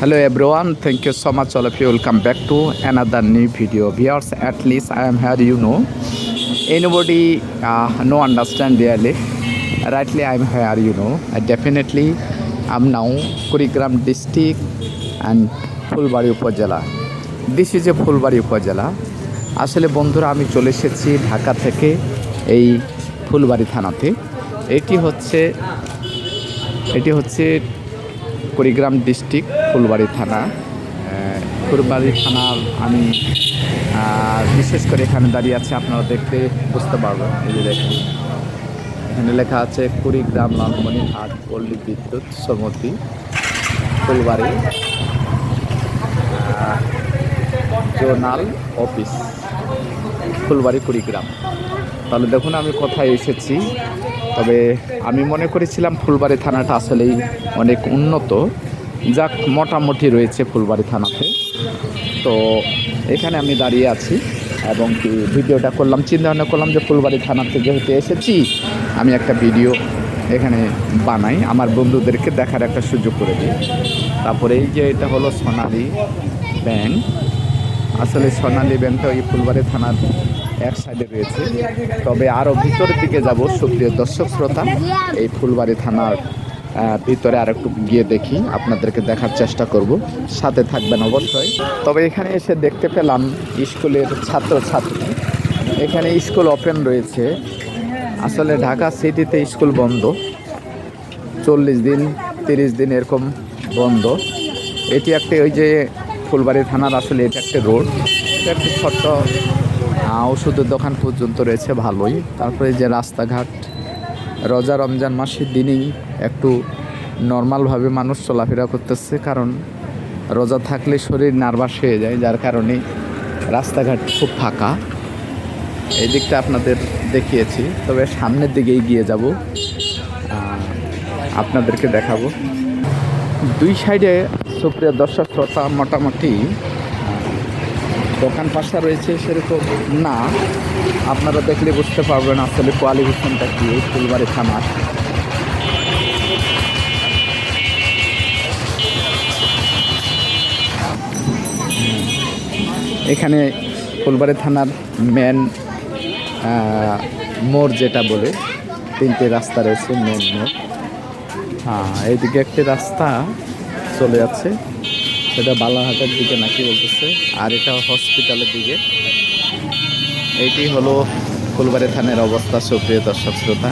Hello everyone, thank you so much all of you. Welcome back to another new video. Viewers, at least I am here, you know. Anybody uh, no understand really. Rightly I am here, you know. I definitely am now Kurigram district and Phulbari উপজেলা this is a Phulbari উপজেলা আসলে বন্ধুরা আমি চলে এসেছি ঢাকা থেকে এই ফুলবাড়ি থানাতে এটি হচ্ছে এটি হচ্ছে কুড়িগ্রাম ডিস্ট্রিক্ট, ফুলবাড়ি থানা। ফুলবাড়ি থানার আমি বিশেষ করে এখানে দাঁড়িয়ে আছে, আপনারা দেখতে বুঝতে পারবেন, এই যে দেখুন। এখানে লেখা আছে, Kurigram Lalmonirhat Palli Bidyut Samity Phulbari. Zonal office Phulbari, Kurigram. তাহলে দেখুন আমি কোথায় এসেছি। তবে আমি মনে করেছিলাম ফুলবাড়ি থানাটা আসলেই অনেক উন্নত। যাক, মোটামুটি রয়েছে ফুলবাড়ি থানাতে। তো এখানে আমি দাঁড়িয়ে আছি এবং কি ভিডিওটা করলাম, চিন্তা ভাবনা করলাম যে ফুলবাড়ি থানাতে যেহেতু এসেছি, আমি একটা ভিডিও এখানে বানাই, আমার বন্ধুদেরকে দেখার একটা সুযোগ করে দিই। তারপরে এই যে এটা হলো সোনালী ব্যাংক। আসলে সোনালী ব্যাংকটা ওই ফুলবাড়ি থানার এক সাইডে রয়েছে। তবে আরও ভিতরের দিকে যাব, সুপ্রিয় দর্শক শ্রোতা, এই ফুলবাড়ি থানার ভিতরে আর একটু গিয়ে দেখি, আপনাদেরকে দেখার চেষ্টা করব। সাথে থাকবেন অবশ্যই। তবে এখানে এসে দেখতে পেলাম স্কুলের ছাত্রছাত্রী। এখানে স্কুল ওপেন রয়েছে। আসলে ঢাকা সিটিতে স্কুল বন্ধ। চল্লিশ দিন, তিরিশ দিন এরকম বন্ধ। এটি একটি ওই যে ফুলবাড়ি থানার আসলে এটা একটা রোড। এটা একটা ছোট্ট ওষুধের দোকান পর্যন্ত রয়েছে, ভালোই। তারপরে যে রাস্তাঘাট, রোজা রমজান মাসের দিনেই একটু নর্মালভাবে মানুষ চলাফেরা করতেছে, কারণ রোজা থাকলে শরীর নার্ভাস হয়ে যায়, যার কারণে রাস্তাঘাট খুব ফাঁকা। এই দিকটা আপনাদের দেখিয়েছি, তবে সামনের দিকে এগিয়ে যাব। আপনাদেরকে দেখাবো। দুই সাইডে সুপ্রিয় দর্শক, শ্রোতা, মোটামুটি, দোকান পাশা রয়েছে সেরকম না। আপনারা দেখলে বুঝতে পারবেন আসলে কোয়ালিফিকেশনটা কি এই ফুলবাড়ি থানার। এখানে ফুলবাড়ি থানার মেন মোড় যেটা বলে, তিনটে রাস্তা রয়েছে মেন মোড়। এইদিকে একটি রাস্তা চলে যাচ্ছে। সেটা বালাহাটের দিকে নাকি বলতেছে, আর এটা হসপিটালের দিকে। এটি হলো ফুলবাড়ি থানের অবস্থা, সুপ্রিয় দর্শক, শ্রোতা।